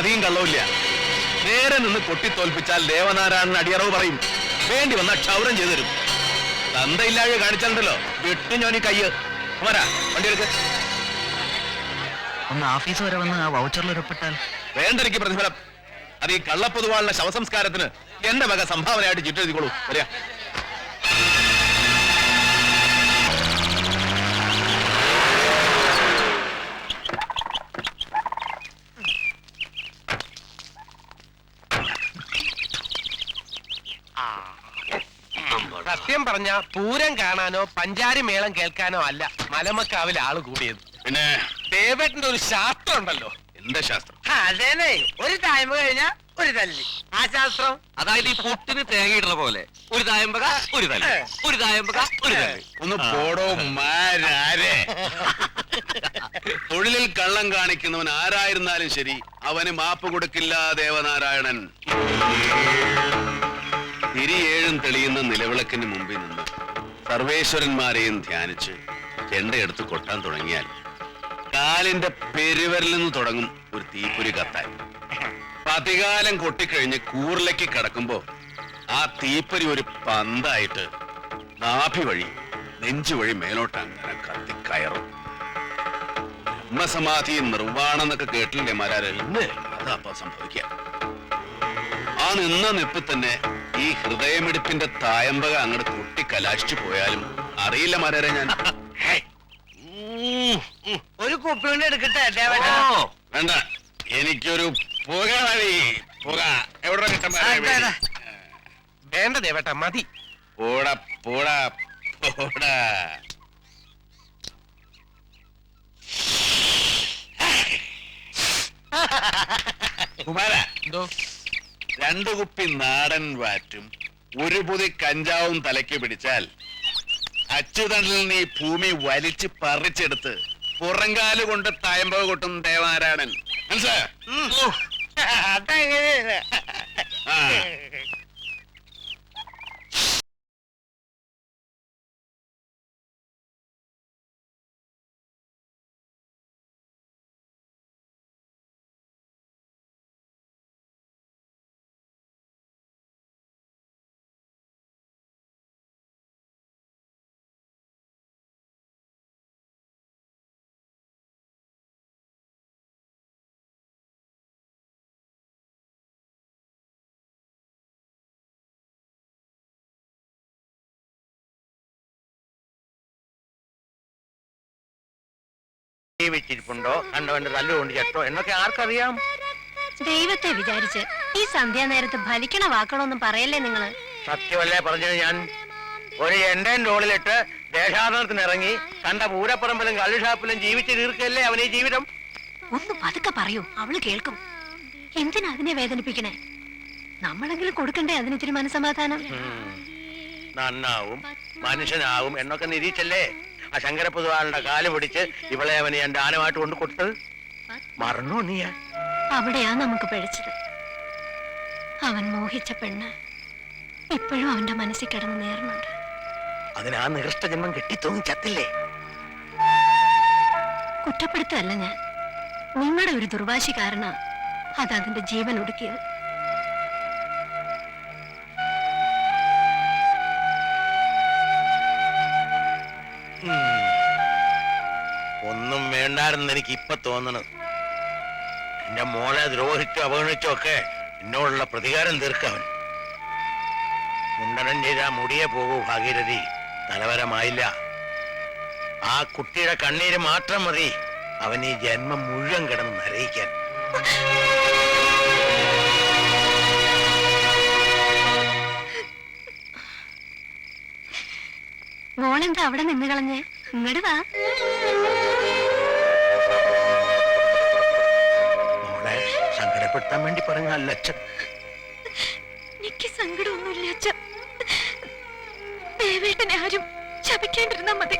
ചതിയും കള്ളവില്ല നേരെ നിന്ന് പൊട്ടിത്തോൽപ്പിച്ചാൽ ദേവനാരായണൻ അടിയറവ് പറയും. വേണ്ടി വന്ന ക്ഷൗരം ചെയ്തു തരും. തന്തയില്ലാഴ് കാണിച്ചാലുണ്ടല്ലോ. വിട്ടു ഞാൻ ഈ കയ്യ്. വരാ വണ്ടി എടുക്ക്. ഒന്ന് ഓഫീസ് വരെ വന്ന് ആ വൗച്ചറിൽ ഉറപ്പിട്ടാൽ വേണ്ട എനിക്ക് പ്രതിഫലം. അത് ഈ കള്ളപ്പൊതുവാളിന്റെ ശവസംസ്കാരത്തിന് എന്റെ വക സംഭാവനയായിട്ട് ചുറ്റെഴുതിക്കോളൂ. വരിക. പറഞ്ഞ പൂരം കാണാനോ പഞ്ചാരി മേളം കേൾക്കാനോ അല്ല. മലമക്കാവിൽ ആൾ കൂടിയത്. പിന്നെ? ദേവേട്ടന്റെ ഒരു ശാസ്ത്രം ഉണ്ടല്ലോ. എന്താ ശാസ്ത്രം? അതേനെ ഒരു ടൈം കഴിഞ്ഞ ഒരു തല്ലി. ആ ശാസ്ത്രം? അതായത് ഈ പുട്ടിന് തേങ്ങയിടുന്ന പോലെ. ഒരു തായമ്പക ഒരു തല്ലി. ഒരു തായമ്പക ഒരു തല്ലി. ഒന്ന് പോടോ മാരാരെ തൊഴിലിൽ കള്ളം കാണിക്കുന്നവൻ ആരായിരുന്നാലും ശരി അവന് മാപ്പ് കൊടുക്കില്ല ദേവനാരായണൻ. തിരിയേഴും തെളിയുന്ന നിലവിളക്കിന് മുമ്പിൽ നിന്ന് സർവേശ്വരന്മാരെയും ധ്യാനിച്ച് ചെണ്ടയെടുത്ത് കൊട്ടാൻ തുടങ്ങിയാൽ കാലിന്റെ പെരുവരിൽ നിന്ന് തുടങ്ങും ഒരു തീപ്പൊരി കത്താൻ. പതികാലം കൊട്ടിക്കഴിഞ്ഞ് കൂറിലേക്ക് കടക്കുമ്പോ ആ തീപ്പൊരി ഒരു പന്തായിട്ട് നാഭി വഴി നെഞ്ചു വഴി മേലോട്ട് അങ്ങനെ കത്തിക്കയറും ബ്രഹ്മസമാധി നിർവാണം എന്നൊക്കെ കേട്ടില്ലേ മാരാര് അതാ അപ്പൊ സംഭവിക്കുക. ആ നിന്ന നിപ്പിൽ തന്നെ ഈ ഹൃദയമിടിപ്പിന്റെ തായമ്പക അങ്ങോട്ട് കൊട്ടി കലാശിച്ചു പോയാലും അറിയില്ല മരരെ ഞാൻ. ഒരു കുപ്പി കൊണ്ട് എടുക്കട്ടെ വേണ്ട. എനിക്കൊരു പുക മതി. പുക. എവിടെ കിട്ടാൻ ആ, ഇതാ, ഇതാ. വേണ്ട ദേവേട്ട മതി. പോടാ പോടാ പോടാ. കുമാര. എന്തോ? രണ്ടു കുപ്പി നാടൻ വാറ്റും ഒരു പൊതി കഞ്ചാവും തലയ്ക്ക് പിടിച്ചാൽ അച്ചുതണ്ടിൽ നീ ഭൂമി വലിച്ച് പറിച്ചെടുത്ത് പുറങ്കാൽ കൊണ്ട് തയമ്പ കൊട്ടും ദേവനാരായണൻ മനസ്സിലായോ? അതെങ്ങനെ ആ വെച്ചിരിപ്പുണ്ടോ കണ്ടവന്റെ തല്ലുകൊണ്ട് ചട്ടോ എന്നൊക്കെ ആർക്കറിയാം? ദൈവത്തെ വിചാരിച്ച് ഈ സന്ധ്യാനേരത്ത് ഫലിക്കണ വാക്കുകളൊന്നും പറയല്ലേ നിങ്ങൾ? സത്യമല്ലേ പറഞ്ഞത് ഞാൻ? ഒരു എന്റെ റോളിലിട്ട് ദേശാടനത്തിന് ഇറങ്ങി കണ്ട പൂരപ്പറമ്പിലും കള്ളുഷാപ്പിലും ജീവിച്ചു തീർക്കല്ലേ അവനെ ജീവിതം? ഒന്ന് പതുക്കെ പറയൂ അവൾ കേൾക്കും. എന്തിനാ അതിനെ വേദനിപ്പിക്കണേ? നമ്മളെങ്കിലും കൊടുക്കണ്ടേ അതിനിത്തിരി മനസമാധാനം നന്നാവും മനുഷ്യനാവും എന്നൊക്കെ നിരീച്ചല്ലേ? ആ ശങ്കരപ്പുതുവാളുടെ കാൽ പിടിച്ച് ഇവളെ അവന് ഞാൻ ദാനമായിട്ട് കൊണ്ട് കൊടുത്തത്? മറന്നോ നീയ? അവിടെയാ നമുക്ക് പിഴച്ചത് അവൻ മോഹിച്ച പെണ്ണ് ഇപ്പോഴും അവന്റെ മനസ്സിൽ കിടന്ന് നേർന്നുണ്ട്. അതിന് ആ നികൃഷ്ട ജന്മം കെട്ടിത്തൂങ്ങി ചത്തില്ലേ? കുറ്റപ്പെടുത്തല്ല ഞാൻ. നിങ്ങളുടെ ഒരു ദുർവാശി കാരണ അത് അതിന്റെ ജീവൻ ഒടുക്കിയത്. ഒന്നും വേണ്ടായിരുന്നു എനിക്ക് ഇപ്പൊ തോന്നണത്. എന്റെ മോളെ ദ്രോഹിച്ചോ അവഗണിച്ചോ ഒക്കെ എന്നോടുള്ള പ്രതികാരം തീർക്കവൻ മുണ്ടനം ചെയ്ത മുടിയെ പോകൂ ഭാഗീരഥി. തലവരമായില്ല. ആ കുട്ടിയുടെ കണ്ണീര് മാത്രം മതി. അവൻ ഈ ജന്മം മുഴുവൻ കിടന്ന് നരയിക്കാൻ. മോളെന്താ അവിടെ നിന്ന് കളഞ്ഞേ? ഇങ്ങോട്ട് വാ. സങ്കടപ്പെടുത്താൻ വേണ്ടി പറഞ്ഞല്ല അച്ഛൻ. എനിക്ക് സങ്കടമൊന്നുമില്ല അച്ഛൻ. ദേവേട്ടനെ ആരും ശപിക്കാണ്ടിരുന്നാ മതി.